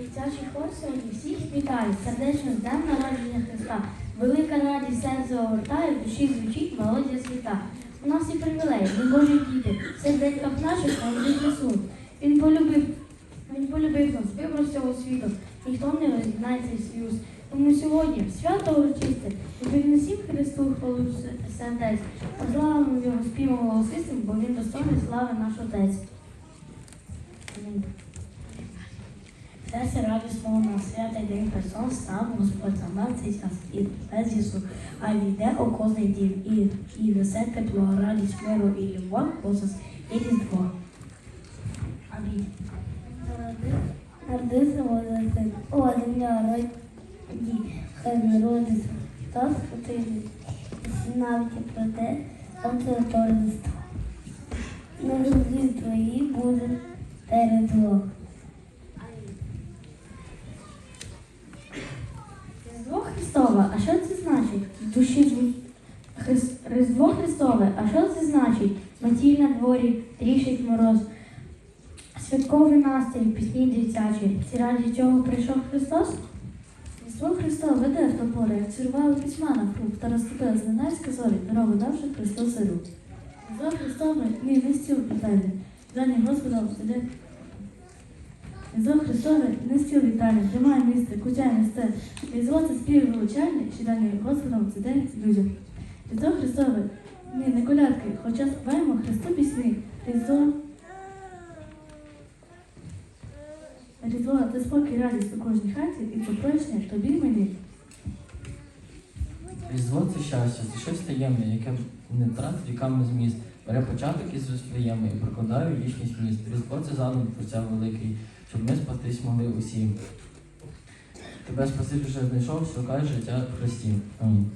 Дитячий хор сьогодні всіх вітає, сердечно з днем народження Христа. Велика радість серце огортає, в душі звучить мелодія світа. У нас і привілей, ми Божі діти, в серденьках наших молодий Ісус. Він полюбив, він полюбив нас, вибрав з цього світу, ніхто не розігнає цей союз. Тому сьогодні свято урочисте, принесім Христу хвалу сердець, Позволимо його співом голосистим, бо він достойний слави наш Отець. Амінь. Серце радісного на святий день Христос, сам Господь за нас цей час і без Ісу, а війде у кожний дім, і, і несе тепло, радість, миру і любов, Божас і різдво. Амінь. Народився Божий, о земля раді, хай народиться, Христос хотів, навіть про те, сонце торжество. На твої буде передлог. Різдво Христове, а що це значить? Душі Хрис... Різдво Христове, а що це значить? Матіль на дворі, трішить мороз. Святковий настрій, пісні дитячі. Ці раді чого прийшов Христос? Різдво Христове веде в топори, як цірвали письма на круг, та розступили зненацька зорі, дорогу давши Христос рук. Різдво Христове, ні, не стіл питання, дані Господом сиди. Різдво Христове, не стіл вітання, тримає місце, кутя несте. Різдво це спів вилучальний, що дані Господом це день людям. Різдво Христове, ні, не колядки, хоча співаємо Христу пісні. Різдво Різдво ти спокій радість у кожній хаті і попрощення тобі мені. Різдво це щастя, це щось таємне, яке не тратить віками зміст, бере початок із своєму і прокладає в вічність міст. Різдво це задум Творця великий, щоб ми спастись могли усім. Тебе спасибі, вже знайшов, шукай життя в Христі. Амінь.